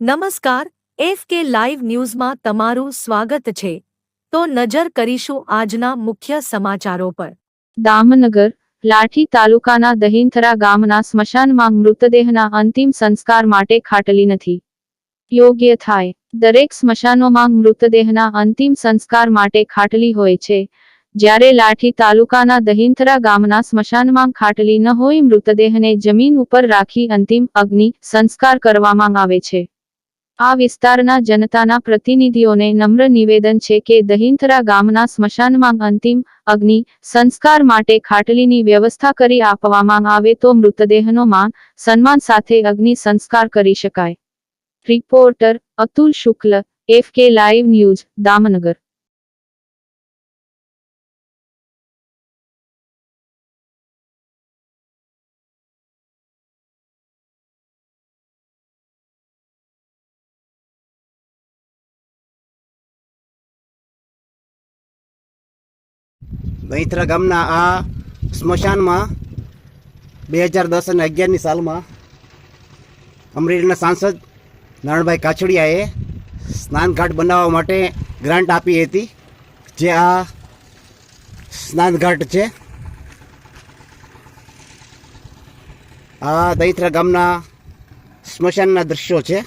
નમસ્કાર, F K live ન્યૂઝમાં તમારું સ્વાગત છે. તો નજર કરીશું આજના મુખ્ય સમાચારો પર. દામનગર, લાઠી તાલુકાના દહીનથરા ગામના સ્મશાનમાં મૃતદેહના અંતિમ સંસ્કાર માટે ખાટલી નથી. યોગ્ય થાય. દરેક સ્મશાનોમાં મૃતદેહના અંતિમ સંસ્કાર માટે ખાટલી હોય છે. જ્યારે લાઠી તાલુકાના દહીનથરા ગામના સ્મશાનમાં ખાટલી ન હોય, મૃતદેહને જમીન ઉપર રાખી અંતિમ અગ્નિ સંસ્કાર કરવામાં આવે છે. આ વિસ્તારના જનતાના પ્રતિનિધિઓને નમ્ર નિવેદન છે કે દહીનથરા ગામના સ્મશાનમાં અંતિમ અગ્નિ સંસ્કાર માટે ખાટલીની વ્યવસ્થા કરી આપવામાં આવે તો મૃતદેહનો માન, સન્માન સાથે અગ્નિ સંસ્કાર કરી શકાય. Reporter Atul Shukla, F K live news, Damnagar. Dahithara ગામના આ સ્મશાનમાં બે હજાર દસ અને અગિયારની સાલમાં અમરેલીના સાંસદ નારણભાઈ કાછડિયાએ સ્નાનઘાટ બનાવવા માટે ગ્રાન્ટ આપી હતી, જે આ સ્નાનઘાટ છે. આ દૈત્રા ગામના સ્મશાનના દ્રશ્યો છે.